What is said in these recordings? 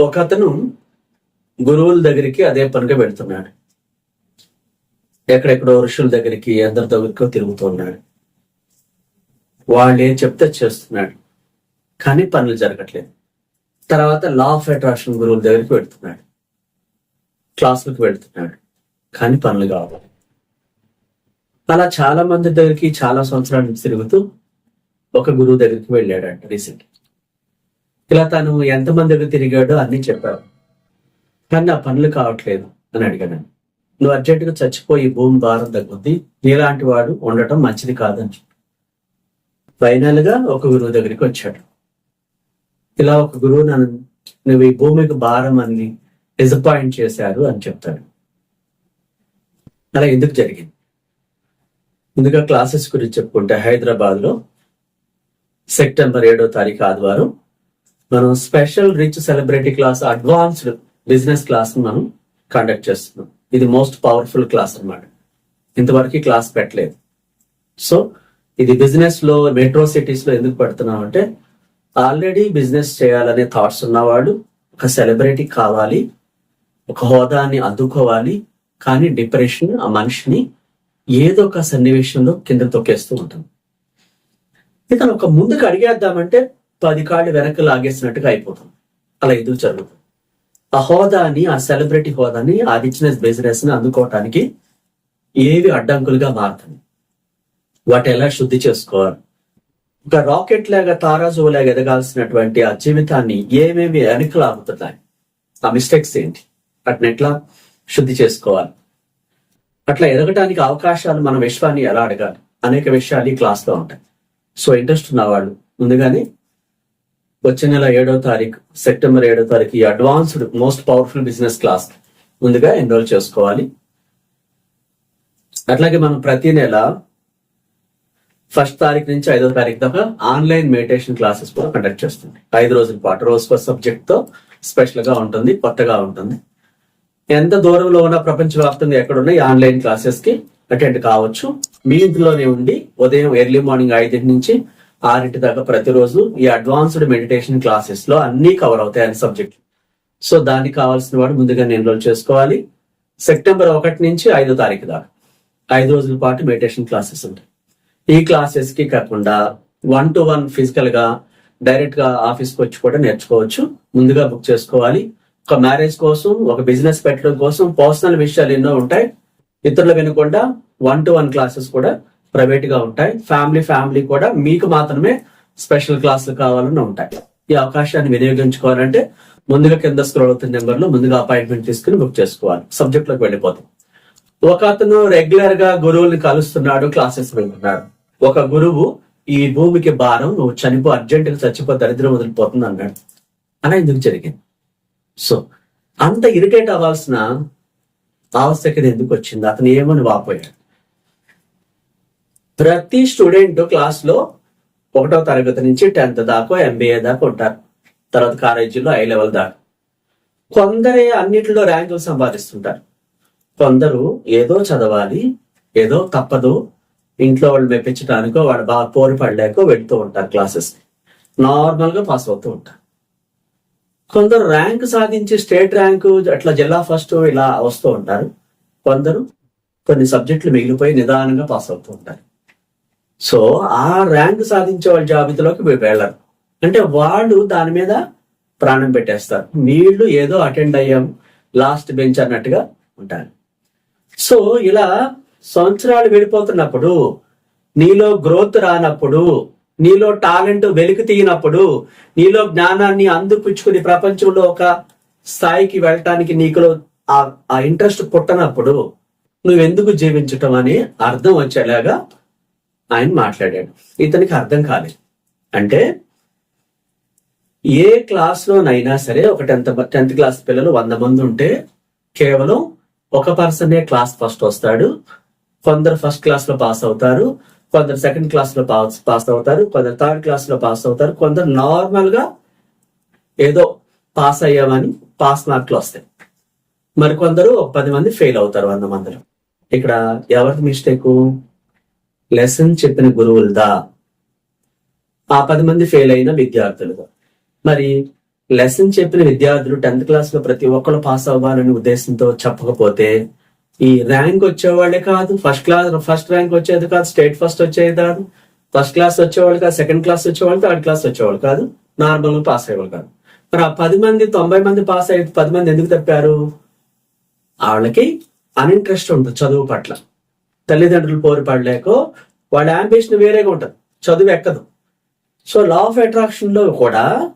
ఒక అతను గురువుల దగ్గరికి అదే పనిగా వెళ్తున్నాడు. ఎక్కడెక్కడో ఋషుల దగ్గరికి అందరి దగ్గరికో తిరుగుతున్నాడు వాళ్ళు ఏం చెప్తే చేస్తున్నాడు. కానీ పనులు జరగట్లేదు. తర్వాత లా ఆఫ్ అట్రాక్షన్ గురువుల దగ్గరికి వెళ్తున్నాడు. క్లాసులకు వెళ్తున్నాడు. కానీ పనులు కావాలి అలా చాలా మంది దగ్గరికి చాలా సంవత్సరాల నుంచి తిరుగుతూ ఒక గురువు దగ్గరికి వెళ్ళాడంట రీసెంట్ ఇలా తను ఎంతమందికి తిరిగాడో అన్ని చెప్పావు కానీ నా పనులు కావట్లేదు అని అడిగాను నువ్వు అర్జెంటుగా చచ్చిపోయి భూమి భారం తగ్గుద్ది నీలాంటి వాడు ఉండటం మంచిది కాదని చెప్పి. ఫైనల్గా ఒక గురువు దగ్గరికి వచ్చాడు. ఇలా ఒక గురువు నన్ను నువ్వు ఈ భూమికి భారం అని డిసప్పాయింట్ చేశారు అని చెప్తాడు. అలా ఎందుకు జరిగింది? ముందుగా క్లాసెస్ గురించి చెప్పుకుంటే హైదరాబాద్లో సెప్టెంబర్ ఏడో తారీఖు ఆదివారం మనం special rich celebrity class advanced business class మనం కండక్ట్ చేస్తున్నాం. ఇది మోస్ట్ పవర్ఫుల్ క్లాస్ అన్నమాట. ఇంతవరకు క్లాస్ పెట్టలేదు. సో ఇది బిజినెస్లో మెట్రో సిటీస్లో ఎందుకు పెడుతున్నాం అంటే ఆల్రెడీ బిజినెస్ చేయాలనే థాట్స్ ఉన్నవాడు ఒక సెలబ్రిటీ కావాలి ఒక హోదాని అందుకోవాలి కానీ డిప్రెషన్ ఆ మనిషిని ఏదో ఒక సన్నివేశంలో కింద తొక్కేస్తూ ఉంటుంది ఇతను ఒక ముందుకు అడిగేద్దామంటే పది కాళ్ళు వెనక్కి లాగేసినట్టుగా అయిపోతుంది. అలా ఎదురు జరుగుతుంది? ఆ హోదాని ఆ సెలబ్రిటీ హోదాని ఆ రిచ్నెస్ బిజినెస్ని అందుకోవటానికి ఏవి అడ్డంకులుగా మారుతుంది వాటి ఎలా శుద్ధి చేసుకోవాలి? ఒక రాకెట్ లాగా తారాజువు లాగా ఎదగాల్సినటువంటి ఆ జీవితాన్ని ఏమేమి వెనక్కి లాగుతున్నాయి? ఆ మిస్టేక్స్ ఏంటి? వాటిని ఎట్లా శుద్ధి చేసుకోవాలి? అట్లా ఎదగటానికి అవకాశాలు మన విశ్వాన్ని ఎలా అడగాలి? అనేక విషయాలు ఈ క్లాస్లో ఉంటాయి. సో ఇంట్రెస్ట్ ఉన్నవాళ్ళు ముందుగానే వచ్చే నెల ఏడో తారీఖు సెప్టెంబర్ ఏడో తారీఖు ఈ advanced most powerful business class ముందుగా ఎన్రోల్ చేసుకోవాలి. అట్లాగే మనం ప్రతి నెల ఫస్ట్ తారీఖు నుంచి ఐదో తారీఖు దాకా ఆన్లైన్ మెడిటేషన్ క్లాసెస్ కూడా కండక్ట్ చేస్తుంది. ఐదు రోజుల పాటు రోజుకో సబ్జెక్ట్తో స్పెషల్గా ఉంటుంది కొత్తగా ఉంటుంది. ఎంత దూరంలో ఉన్న ప్రపంచవ్యాప్తంగా ఎక్కడున్న ఈ ఆన్లైన్ క్లాసెస్కి అటెండ్ కావచ్చు. మీ ఇంట్లోనే ఉండి ఉదయం ఎర్లీ మార్నింగ్ ఐదింటి నుంచి ఆరింటి దాకా ప్రతిరోజు ఈ అడ్వాన్స్డ్ మెడిటేషన్ క్లాసెస్లో అన్ని కవర్ అవుతాయి అన్ని సబ్జెక్ట్ సో దానికి కావాల్సిన వాడు ముందుగా ఎన్రోల్ చేసుకోవాలి. సెప్టెంబర్ ఒకటి నుంచి ఐదో తారీఖు దాకా ఐదు రోజుల పాటు మెడిటేషన్ క్లాసెస్ ఉంటాయి. ఈ క్లాసెస్కి కాకుండా వన్ టు వన్ ఫిజికల్గా డైరెక్ట్గా ఆఫీస్కి వచ్చి కూడా నేర్చుకోవచ్చు. ముందుగా బుక్ చేసుకోవాలి. ఒక మ్యారేజ్ కోసం ఒక బిజినెస్ పెట్టడం కోసం పర్సనల్ విషయాలు ఎన్నో ఉంటాయి. ఇతరులు వినకుండా వన్ టు వన్ క్లాసెస్ కూడా ప్రైవేట్గా ఉంటాయి. ఫ్యామిలీ ఫ్యామిలీ కూడా మీకు మాత్రమే స్పెషల్ క్లాసులు కావాలని ఉంటాయి. ఈ అవకాశాన్ని వినియోగించుకోవాలంటే ముందుగా కింద స్క్రోల్ అవుతున్న నెంబర్లో ముందుగా అపాయింట్మెంట్ తీసుకుని బుక్ చేసుకోవాలి. సబ్జెక్ట్లోకి వెళ్ళిపోతాం. ఒక అతను రెగ్యులర్గా గురువుల్ని కలుస్తున్నాడు క్లాసెస్ వెళ్తున్నాడు ఒక గురువు ఈ భూమికి భారం నువ్వు చనిపో అర్జెంట్గా చచ్చిపో దరిద్రం వదిలిపోతుంది అన్నాడు. అలా ఎందుకు జరిగింది? సో అంత ఇరిటేట్ అవ్వాల్సిన ఆవశ్యకత ఎందుకు వచ్చింది? అతను ఏమని వాపోయాడు? ప్రతి స్టూడెంట్ క్లాస్లో ఒకటో తరగతి నుంచి టెన్త్ దాకా ఎంబీఏ దాకా ఉంటారు. తర్వాత కాలేజీలో ఐ లెవెల్ దాకా. కొందరే అన్నిటిలో ర్యాంకులు సంపాదిస్తుంటారు. కొందరు ఏదో చదవాలి ఏదో తప్పదు ఇంట్లో వాళ్ళు మెప్పించడానికో వాడు బాగా పోరు పడలేకో వెళ్తూ ఉంటారు క్లాసెస్ నార్మల్గా పాస్ అవుతూ ఉంటారు. కొందరు ర్యాంక్ సాధించి స్టేట్ ర్యాంకు అట్లా జిల్లా ఫస్ట్ ఇలా వస్తూ ఉంటారు. కొందరు కొన్ని సబ్జెక్టులు మిగిలిపోయి నిదానంగా పాస్ అవుతూ ఉంటారు. సో ఆ ర్యాంక్ సాధించే వాళ్ళ జాబితాలోకి వెళ్ళరు. అంటే వాళ్ళు దాని మీద ప్రాణం పెట్టేస్తారు. వీళ్ళు ఏదో అటెండ్ అయ్యాం లాస్ట్ బెంచ్ అన్నట్టుగా ఉంటారు. సో ఇలా సంవత్సరాలు వెళ్ళిపోతున్నప్పుడు నీలో గ్రోత్ రానప్పుడు నీలో టాలెంట్ వెలికి తీయనప్పుడు నీలో జ్ఞానాన్ని అందిపుచ్చుకుని ప్రపంచంలో ఒక స్థాయికి వెళ్ళటానికి నీకులో ఆ- ఆ ఇంట్రెస్ట్ పుట్టనప్పుడు నువ్వెందుకు జీవించటం అని అర్థం వచ్చేలాగా ఆయన మాట్లాడాడు. ఇతనికి అర్థం కాలేదు. అంటే ఏ క్లాస్లోనైనా సరే ఒక టెన్త్ టెన్త్ క్లాస్ పిల్లలు వంద మంది ఉంటే కేవలం ఒక పర్సనే క్లాస్ ఫస్ట్ వస్తాడు. కొందరు ఫస్ట్ క్లాస్లో పాస్ అవుతారు. కొందరు సెకండ్ క్లాస్లో పాస్ పాస్ అవుతారు. కొందరు థర్డ్ క్లాస్లో పాస్ అవుతారు. కొందరు నార్మల్గా ఏదో పాస్ అయ్యామని పాస్ మార్కులు వస్తాయి. మరి కొందరు ఒక పది మంది ఫెయిల్ అవుతారు వంద మందిలో. ఇక్కడ ఎవరికి మిస్టేక్? లెసన్ చెప్పిన గురువులదా? ఆ పది మంది ఫెయిల్ అయిన విద్యార్థులుగా. మరి లెసన్ చెప్పిన విద్యార్థులు టెన్త్ క్లాస్లో ప్రతి ఒక్కరు పాస్ అవ్వాలనే ఉద్దేశంతో చెప్పకపోతే ఈ ర్యాంక్ వచ్చేవాళ్ళే కాదు. ఫస్ట్ క్లాస్ ఫస్ట్ ర్యాంక్ వచ్చేది కాదు. స్టేట్ ఫస్ట్ వచ్చేది కాదు. ఫస్ట్ క్లాస్ వచ్చేవాళ్ళు కాదు. సెకండ్ క్లాస్ వచ్చేవాళ్ళు థర్డ్ క్లాస్ వచ్చేవాళ్ళు కాదు. నార్మల్గా పాస్ అయ్యేవాళ్ళు కాదు. మరి ఆ పది మంది తొంభై మంది పాస్ అయ్యి పది మంది ఎందుకు తప్పారు? వాళ్ళకి అన్ఇంట్రెస్ట్ ఉంటుంది చదువు పట్ల. తల్లిదండ్రులు పోరుపడలేకో వాళ్ళ అంబిషన్ వేరేగా ఉంటుంది. చదువు ఎక్కదు. సో లా ఆఫ్ అట్రాక్షన్లో కూడా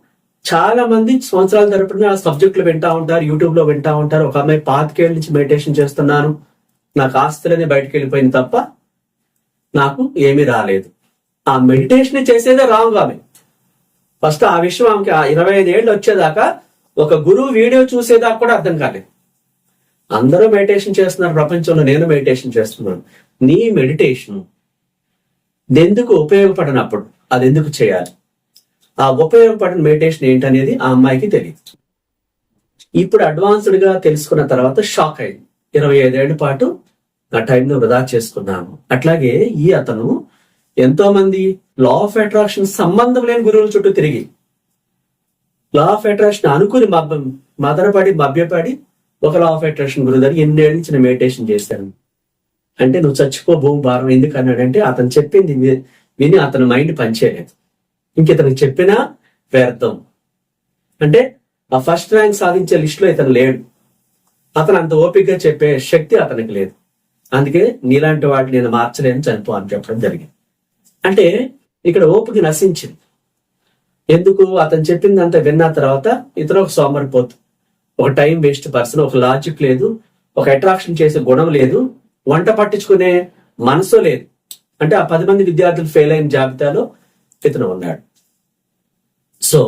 చాలా మంది సంవత్సరాల తరపున సబ్జెక్టులు వింటా ఉంటారు యూట్యూబ్లో వింటా ఉంటారు. ఒక అమ్మాయి పాతికేళ్ళ నుంచి మెడిటేషన్ చేస్తున్నాను. నాకు ఆస్తులనే బయటకు వెళ్ళిపోయింది తప్ప నాకు ఏమీ రాలేదు. ఆ మెడిటేషన్ చేసేదే రాంగ్ ఆమె. ఫస్ట్ ఆ విషయం ఆమెకి ఆ ఇరవై ఐదు ఏళ్ళు వచ్చేదాకా ఒక గురువు వీడియో చూసేదాకా కూడా అర్థం కాలేదు. అందరూ మెడిటేషన్ చేస్తున్నారు ప్రపంచంలో నేను మెడిటేషన్ చేస్తున్నాను. నీ మెడిటేషన్. ఎందుకు ఉపయోగపడినప్పుడు? అది ఎందుకు చేయాలి? ఆ ఉపయోగపడిన మెడిటేషన్ ఏంటనేది ఆ అమ్మాయికి తెలియదు ఇప్పుడు అడ్వాన్స్డ్గా తెలుసుకున్న తర్వాత షాక్ అయింది. ఇరవై ఐదేళ్ళ పాటు ఆ టైంను వృధా చేసుకున్నాను అట్లాగే ఈ అతను ఎంతో మంది లా ఆఫ్ అట్రాక్షన్ సంబంధం లేని గురువుల చుట్టూ తిరిగి లా ఆఫ్ అట్రాక్షన్ అనుకుని మబ్బ మదనపడి మభ్యపడి ఒక లా ఆఫ్ అట్రాక్షన్ గురువు దగ్గర ఎన్నేళ్ళ నుంచి మెడిటేషన్ చేశాను. అంటే నువ్వు చచ్చిపో భూమి భారం ఎందుకు అన్నాడంటే అతను చెప్పింది విని అతని మైండ్ పనిచేయలేదు. ఇంక ఇతనికి చెప్పినా వ్యర్థం. అంటే ఆ ఫస్ట్ ర్యాంక్ సాధించే లిస్టులో ఇతను లేడు. అతను అంత ఓపికగా చెప్పే శక్తి అతనికి లేదు. అందుకే నీలాంటి వాటిని నేను మార్చలేను చనిపో అని చెప్పడం జరిగింది. అంటే ఇక్కడ ఓపిక నశించింది. ఎందుకు? అతను చెప్పిందంతా విన్న తర్వాత ఇతను ఒక సోమరిపోతు. ఒక టైం వేస్ట్ పర్సన్ ఒక లాజిక్ లేదు. ఒక అట్రాక్షన్ చేసే గుణం లేదు. వంట పట్టించుకునే మనసు లేదు. అంటే ఆ పది మంది విద్యార్థులు ఫెయిల్ అయిన జాబితాలో ఇతను ఉన్నాడు. సో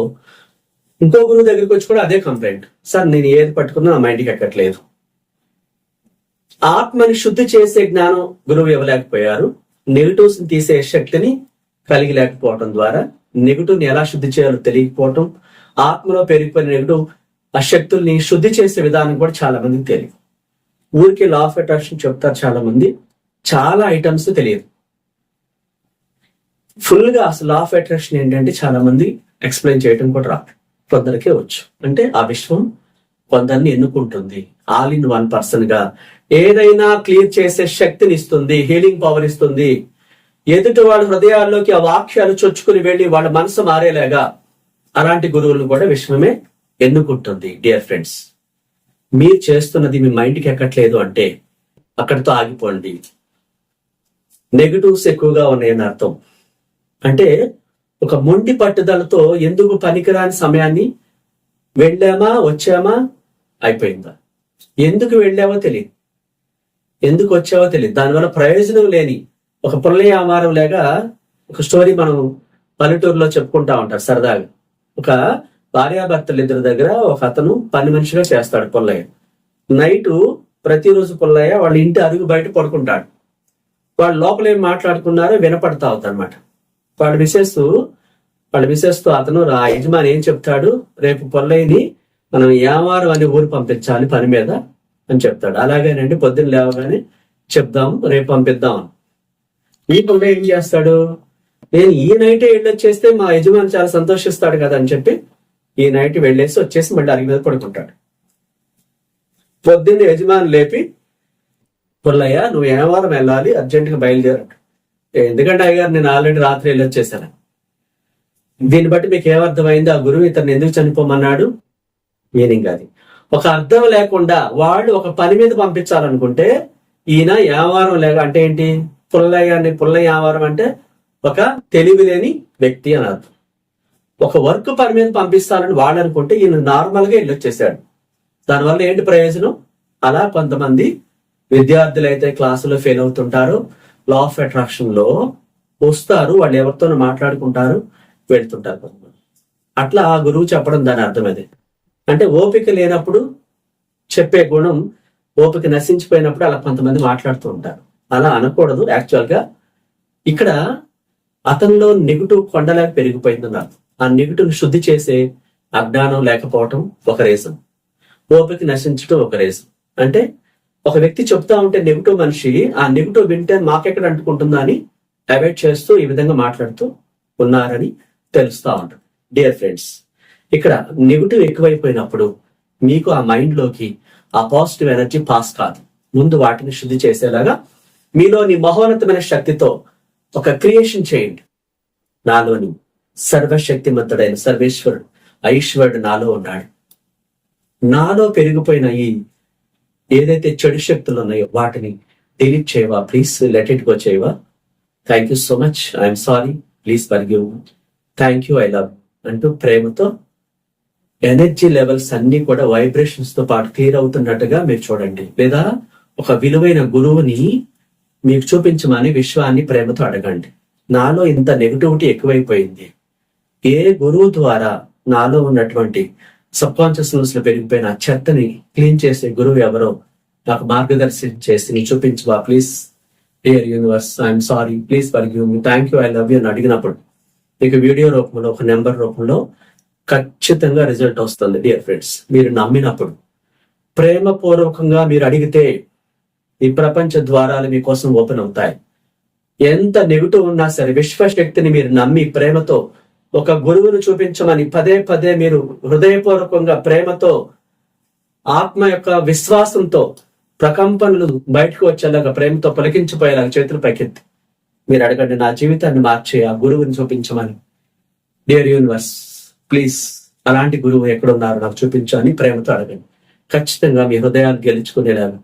ఇంకో గురువు దగ్గరికి వచ్చి కూడా అదే కంప్లైంట్ సార్ నేను ఏది పట్టుకున్నా నా మైండ్కి ఎక్కట్లేదు. ఆత్మని శుద్ధి చేసే జ్ఞానం గురువు ఇవ్వలేకపోయారు. నెగిటివ్స్ తీసే శక్తిని కలిగి లేకపోవటం ద్వారా నెగిటివ్ని ఎలా శుద్ధి చేయాలో తెలియకపోవటం ఆత్మలో పెరిగిపోయిన నెగిటివ్ ఆ శక్తుల్ని శుద్ధి చేసే విధానం కూడా చాలా మందికి తెలియదు. ఊరికి లా ఆఫ్ అట్రాక్షన్ చెప్తారు చాలా మంది చాలా ఐటమ్స్ తెలియదు. ఫుల్గా అసలు లా ఆఫ్ అట్రాక్షన్ ఏంటంటే చాలా మంది ఎక్స్ప్లెయిన్ చేయడం కూడా రాదు. కొందరికే వచ్చు. అంటే ఆ విశ్వం కొందరిని ఎన్నుకుంటుంది. ఆల్ ఇన్ వన్ పర్సన్గా ఏదైనా క్లియర్ చేసే శక్తిని ఇస్తుంది హీలింగ్ పవర్ ఇస్తుంది. ఎదుటి వాళ్ళ హృదయాల్లోకి ఆ వాక్యాలు చొచ్చుకుని వెళ్ళి వాళ్ళ మనసు మారేలాగా అలాంటి గురువులను కూడా విశ్వమే ఎన్నుకుంటుంది డియర్ ఫ్రెండ్స్ మీరు చేస్తున్నది మీ మైండ్కి ఎక్కట్లేదు అంటే అక్కడితో ఆగిపోండి. నెగటివ్స్ ఎక్కువగా ఉన్నాయని అర్థం. అంటే ఒక మొండి పట్టుదలతో ఎందుకు పనికిరాని సమయాన్ని వెళ్ళామా వచ్చామా అయిపోయిందా? ఎందుకు వెళ్ళావో తెలియదు. ఎందుకు వచ్చావో తెలియదు. దానివల్ల ప్రయోజనం లేని ఒక పుల్లయ్య ఆమారం లేక ఒక స్టోరీ మనం పల్లెటూరులో చెప్పుకుంటా ఉంటారు సరదాగా. ఒక భార్యాభర్తలు ఇద్దరి దగ్గర ఒక అతను పని మనిషిగా చేస్తాడు పుల్లయ్య. నైట్ ప్రతిరోజు పుల్లయ్య వాళ్ళ ఇంటి అరుగు బయట పడుకుంటాడు. వాళ్ళు లోపల ఏం మాట్లాడుకున్నారో వినపడతా అవుతారు అనమాట వాళ్ళ మిసెస్ వాళ్ళ మిసెస్తో అతను ఆ యజమాని ఏం చెప్తాడు? రేపు పొల్లయ్యని మనం యావారం అని ఊరు పంపించాలి పని మీద అని చెప్తాడు. అలాగేనండి పొద్దున్న లేవగానే చెప్దాం రేపు పంపిద్దాం. ఈ పొల్లయ్య ఏం చేస్తాడు? నేను ఈ నైటే వెళ్ళొచ్చేస్తే మా యజమాని చాలా సంతోషిస్తాడు కదా అని చెప్పి ఈ నైట్ వెళ్ళేసి వచ్చేసి మళ్ళీ అరిగి మీద పడుకుంటాడు. పొద్దున్న యజమాని లేపి పుల్లయ్య నువ్వు ఏమవారం వెళ్ళాలి అర్జెంటుగా బయలుదేరాడు ఎందుకంటే అయ్యారు నేను ఆల్రెడీ రాత్రి వెళ్ళొచ్చేసాను. దీన్ని బట్టి మీకు ఏమర్థమైంది ఆ గురువు ఇతను ఎందుకు చనిపోమన్నాడు? మీనింగ్ అది ఒక అర్థం లేకుండా వాళ్ళు ఒక పని మీద పంపించాలనుకుంటే ఈయన యావారం లేక అంటే ఏంటి? పుల్లయ్య పుల్లయ్య యావారం అంటే ఒక తెలివి లేని వ్యక్తి అని అర్థం. ఒక వర్క్ పని మీద పంపిస్తానని వాడు అనుకుంటే ఈయన నార్మల్గా వచ్చేసాడు. దానివల్ల ఏంటి ప్రయోజనం? అలా కొంతమంది విద్యార్థులు అయితే క్లాసులో ఫెయిల్ అవుతుంటారు. లా ఆఫ్ అట్రాక్షన్లో వస్తారు. వాళ్ళు ఎవరితో మాట్లాడుకుంటారు వెళ్తుంటారు కొంతమంది. అట్లా ఆ గురువు చెప్పడం దాని అర్థం అది. అంటే ఓపిక లేనప్పుడు చెప్పే గుణం ఓపిక నశించిపోయినప్పుడు అలా కొంతమంది మాట్లాడుతూ ఉంటారు. అలా అనకూడదు. యాక్చువల్గా ఇక్కడ అతనిలో నెగిటివ్ కొండలాగా పెరిగిపోయిందన్నారు ఆ నెగిటివ్ శుద్ధి చేసే అజ్ఞానం లేకపోవటం ఒక రేసం ఓపిక నశించడం ఒక రేసం అంటే ఒక వ్యక్తి చెప్తా ఉంటే నెగిటివ్ మనిషి ఆ నెగిటివ్ వింటే మాకెక్కడ అంటుకుంటుందా అని అవాయిడ్ చేస్తూ ఈ విధంగా మాట్లాడుతూ ఉన్నారని తెలుస్తా ఉంటుంది. డియర్ ఫ్రెండ్స్ ఇక్కడ నెగిటివ్ ఎక్కువైపోయినప్పుడు మీకు ఆ మైండ్లోకి ఆ పాజిటివ్ ఎనర్జీ పాస్ కాదు. ముందు వాటిని శుద్ధి చేసేలాగా మీలోని మహోన్నతమైన శక్తితో ఒక క్రియేషన్ చేయండి. నాలోని సర్వశక్తిమంతుడైన సర్వేశ్వరుడు ఐశ్వరుడు నాలో ఉన్నాడు. నాలో పెరిగిపోయిన ఈ ఏదైతే చెడు శక్తులు ఉన్నాయో వాటిని డిలీట్ చేయవా? ప్లీజ్ లెట్ ఇట్ గో చేయవా? Thank you so much. I'm sorry. Please forgive thank you. I love అంటూ ప్రేమతో ఎనర్జీ లెవెల్స్ అన్ని కూడా వైబ్రేషన్స్తో పాటు క్లియర్ అవుతున్నట్టుగా మీరు చూడండి. లేదా ఒక విలువైన గురువుని మీకు చూపించమని విశ్వాన్ని ప్రేమతో అడగండి. నాలో ఇంత నెగిటివిటీ ఎక్కువైపోయింది. ఏ గురువు ద్వారా నాలో ఉన్నటువంటి సబ్ కాన్షియస్నెస్లో పెరిగిపోయిన చెత్తని క్లీన్ చేసే గురువు ఎవరో నాకు మార్గదర్శనం చేసి నీ చూపించవా please dear universe I'm sorry please forgive me thank you I love you అని అడిగినప్పుడు మీకు వీడియో రూపంలో ఒక నెంబర్ రూపంలో ఖచ్చితంగా రిజల్ట్ వస్తుంది డియర్ ఫ్రెండ్స్ మీరు నమ్మినప్పుడు ప్రేమపూర్వకంగా మీరు అడిగితే ఈ ప్రపంచ ద్వారాలు మీకోసం ఓపెన్ అవుతాయి. ఎంత నెగిటివ్ ఉన్నా సరే విశ్వశక్తిని మీరు నమ్మి ప్రేమతో ఒక గురువును చూపించమని పదే పదే మీరు హృదయపూర్వకంగా ప్రేమతో ఆత్మ యొక్క విశ్వాసంతో ప్రకంపనలు బయటకు వచ్చేలాగా ప్రేమతో పలికించిపోయేలాగా చేతులు పైకెత్తి. మీరు అడగండి నా జీవితాన్ని మార్చే ఆ గురువుని చూపించమని. డియర్ యూనివర్స్ ప్లీజ్ అలాంటి గురువు ఎక్కడున్నారు నాకు చూపించమని ప్రేమతో అడగండి. ఖచ్చితంగా మీ హృదయాన్ని గెలుచుకునేలాగా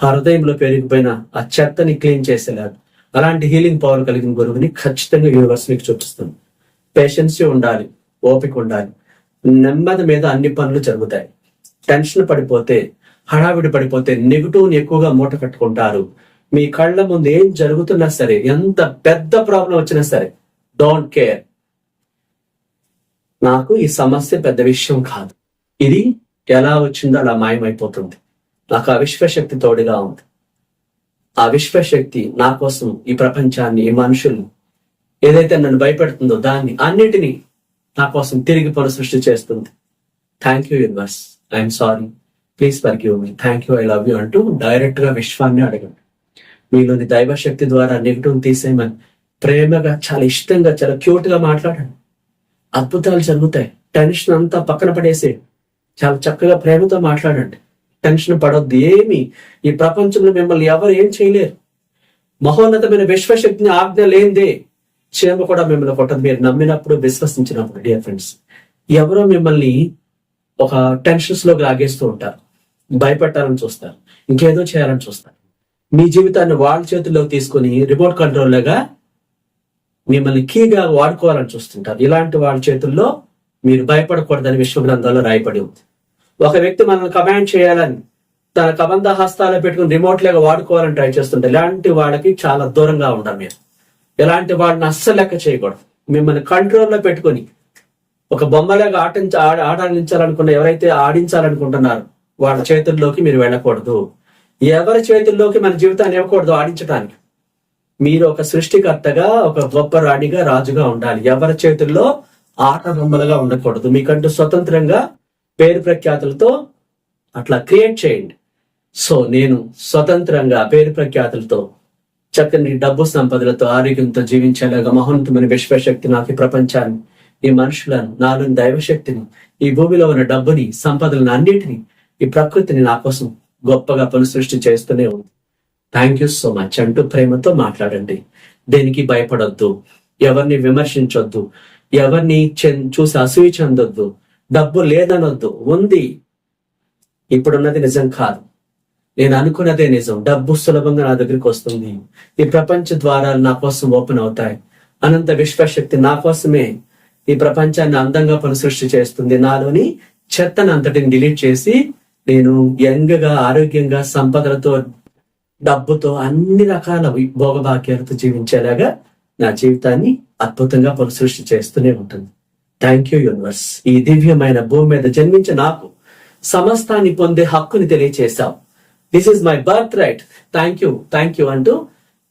ఆ హృదయంలో పెరిగిపోయిన ఆ చెత్తని క్లీన్ చేసేలాగా అలాంటి హీలింగ్ పవర్ కలిగిన గురువుని ఖచ్చితంగా యూనివర్స్ మీకు చూపిస్తుంది. పేషెన్సీ ఉండాలి ఓపిక ఉండాలి. నెమ్మది మీద అన్ని పనులు జరుగుతాయి. టెన్షన్ పడిపోతే హడావిడి పడిపోతే నెగిటివ్ని ఎక్కువగా మూట కట్టుకుంటారు. మీ కళ్ళ ముందు ఏం జరుగుతున్నా సరే ఎంత పెద్ద ప్రాబ్లం వచ్చినా సరే డోంట్ కేర్ నాకు ఈ సమస్య పెద్ద విషయం కాదు. ఇది ఎలా వచ్చిందో అలా మాయమైపోతుంది. నాకు ఆ విశ్వశక్తి తోడుగా ఉంది. ఆ విశ్వశక్తి నా కోసం ఈ ప్రపంచాన్ని ఈ మనుషులు ఏదైతే నన్ను భయపెడుతుందో దాన్ని అన్నిటినీ నా కోసం తిరిగి పునఃసృష్టి చేస్తుంది. Thank you universe I'm sorry please forgive me thank you I love you అంటూ డైరెక్ట్గా విశ్వాన్ని అడగండి. మీలోని దైవశక్తి ద్వారా నెగిటివ్ తీసేయమని ప్రేమగా చాలా ఇష్టంగా చాలా క్యూట్గా మాట్లాడండి. అద్భుతాలు జరుగుతాయి. టెన్షన్ అంతా పక్కన పడేసే చాలా చక్కగా ప్రేమతో మాట్లాడండి. టెన్షన్ పడొద్దు ఏమి. ఈ ప్రపంచంలో మిమ్మల్ని ఎవరు ఏం చేయలేరు. మహోన్నతమైన విశ్వశక్తిని ఆజ్ఞ లేనిదే క్షేమ కూడా మిమ్మల్ని కొట్టదు. మీరు నమ్మినప్పుడు విశ్వసించినప్పుడు డియర్ ఫ్రెండ్స్ ఎవరో మిమ్మల్ని ఒక టెన్షన్స్లోకి లాగేస్తూ ఉంటారు. భయపెట్టాలని చూస్తారు. ఇంకేదో చేయాలని చూస్తారు. మీ జీవితాన్ని వాళ్ళ చేతుల్లోకి తీసుకుని రిమోట్ కంట్రోల్ లాగా మిమ్మల్ని కీగా వాడుకోవాలని చూస్తుంటారు. ఇలాంటి వాళ్ళ చేతుల్లో మీరు భయపడకూడదని విశ్వ గ్రంథాల్లో రాయబడి ఉంది. ఒక వ్యక్తి మనల్ని కమాండ్ చేయాలని తన కబంధ హస్తాలు పెట్టుకుని రిమోట్ లాగా వాడుకోవాలని ట్రై చేస్తుంటే ఇలాంటి వాళ్ళకి చాలా దూరంగా ఉండాలి మీరు. ఇలాంటి వాళ్ళని అస్సలు లెక్క చేయకూడదు. మిమ్మల్ని కంట్రోల్లో పెట్టుకొని ఒక బొమ్మలాగా ఆటించ ఆడ- ఆడించాలనుకున్న ఎవరైతే ఆడించాలనుకుంటున్నారో వాళ్ళ చేతుల్లోకి మీరు వెళ్ళకూడదు. ఎవరి చేతుల్లోకి మన జీవితాన్ని ఇవ్వకూడదు ఆడించడానికి మీరు ఒక సృష్టికర్తగా ఒక గొప్ప రాణిగా రాజుగా ఉండాలి. ఎవరి చేతుల్లో ఆట బొమ్మలుగా ఉండకూడదు. మీకంటూ స్వతంత్రంగా పేరు ప్రఖ్యాతులతో అట్లా క్రియేట్ చేయండి. సో నేను స్వతంత్రంగా పేరు ప్రఖ్యాతులతో చక్కని డబ్బు సంపదలతో ఆరోగ్యంతో జీవించేలాగా మహోన్నతమైన విశ్వశక్తి నాకు ఈ ప్రపంచాన్ని ఈ మనుషులను నాలోని దైవశక్తిని ఈ భూమిలో ఉన్న డబ్బుని సంపదలను అన్నిటిని ఈ ప్రకృతిని నా కోసం గొప్పగా సృష్టి చేస్తూనే ఉంది. థ్యాంక్ యూ సో మచ్ అంటూ ప్రేమతో మాట్లాడండి. దేనికి భయపడొద్దు? ఎవరిని విమర్శించొద్దు? ఎవరిని చూసి అసూయ చెందొద్దు? డబ్బు లేదనొద్దు. ఉంది. ఇప్పుడున్నది నిజం కాదు. నేను అనుకున్నదే నిజం. డబ్బు సులభంగా నా దగ్గరికి వస్తుంది. ఈ ప్రపంచ ద్వారాలు నా కోసం ఓపెన్ అవుతాయి. అనంత విశ్వశక్తి నా కోసమే ఈ ప్రపంచాన్ని అందంగా పునఃసృష్టి చేస్తుంది. నాలోని చెత్తను అంతటిని డిలీట్ చేసి నేను యంగ్గా ఆరోగ్యంగా సంపదలతో డబ్బుతో అన్ని రకాల భోగభాగ్యాలతో జీవించేలాగా నా జీవితాన్ని అద్భుతంగా పునఃసృష్టి చేస్తూనే ఉంటుంది. థ్యాంక్ యూ యూనివర్స్ ఈ దివ్యమైన భూమి మీద జన్మించి నాకు సమస్తాన్ని పొందే హక్కుని తెలియచేశావు. This is my birth right thank you thank you అంటూ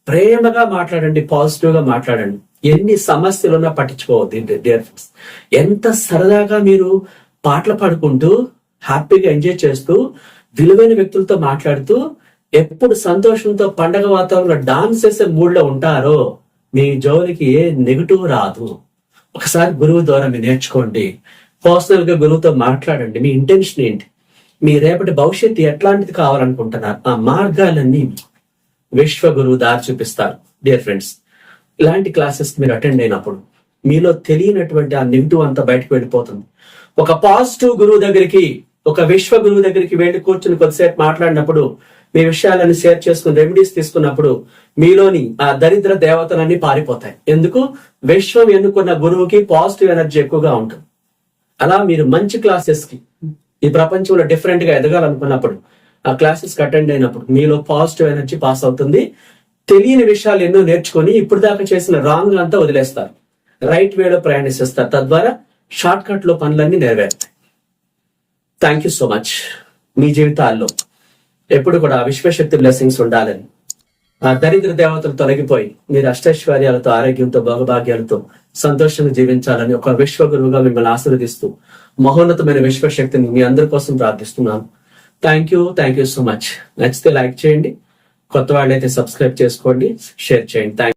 ప్రేమగా మాట్లాడండి పాజిటివ్గా మాట్లాడండి. ఎన్ని సమస్యలున్నా పట్టించుకోవద్దు డియర్ ఫ్రెండ్స్ ఎంత సరదాగా మీరు పాటలు పాడుకుంటూ హ్యాపీగా ఎంజాయ్ చేస్తూ విలువైన వ్యక్తులతో మాట్లాడుతూ ఎప్పుడు సంతోషంతో పండగ వాతావరణంలో డాన్స్ చేసే మూడ్లో ఉంటారో మీ జోలికి ఏ నెగిటివ్ రాదు. ఒకసారి గురువు ద్వారా మీరు నేర్చుకోండి. పర్సనల్గా గురువుతో మాట్లాడండి. మీ ఇంటెన్షన్ ఏంటి? మీ రేపటి భవిష్యత్తు ఎట్లాంటిది కావాలనుకుంటున్నారు? ఆ మార్గాలన్నీ విశ్వగురువు దారి చూపిస్తారు. డియర్ ఫ్రెండ్స్ ఇలాంటి క్లాసెస్ మీరు అటెండ్ అయినప్పుడు మీలో తెలియనటువంటి ఆ నెగిటివ్ అంతా బయటకు వెళ్ళిపోతుంది. ఒక పాజిటివ్ గురువు దగ్గరికి ఒక విశ్వ గురువు దగ్గరికి వెళ్ళి కూర్చుని కొద్దిసేపు మాట్లాడినప్పుడు మీ విషయాలను షేర్ చేసుకుని రెమెడీస్ తీసుకున్నప్పుడు మీలోని ఆ దరిద్ర దేవతలన్నీ పారిపోతాయి. ఎందుకు? విశ్వం ఎన్నుకున్న గురువుకి పాజిటివ్ ఎనర్జీ ఎక్కువగా ఉంటుంది. అలా మీరు మంచి క్లాసెస్కి ఈ ప్రపంచంలో డిఫరెంట్గా ఎదగాలనుకున్నప్పుడు ఆ క్లాసెస్ అటెండ్ అయినప్పుడు మీలో పాజిటివ్ ఎనర్జీ పాస్ అవుతుంది. తెలియని విషయాలు ఎన్నో నేర్చుకొని ఇప్పుడు దాకా చేసిన రాంగ్ అంతా వదిలేస్తారు. రైట్ వేలో ప్రయాణిస్తారు. తద్వారా షార్ట్ కట్లో పనులన్నీ నెరవేరుతాయి. థ్యాంక్ యూ సో మచ్ మీ జీవితాల్లో ఎప్పుడు కూడా ఆ విశ్వశక్తి బ్లెస్సింగ్స్ ఉండాలని ఆ దరిద్ర దేవతలు తొలగిపోయి మీరు అష్టైశ్వర్యాలతో ఆరోగ్యంతో భోగభాగ్యాలతో సంతోషంగా జీవించాలని ఒక విశ్వగురువుగా మిమ్మల్ని ఆశీర్వదిస్తూ మహోన్నతమైన విశ్వశక్తిని మీ అందరి కోసం ప్రార్థిస్తున్నాను. Thank you thank you so much నచ్చితే లైక్ చేయండి కొత్త వాళ్ళైతే సబ్స్క్రైబ్ చేసుకోండి షేర్ చేయండి. థ్యాంక్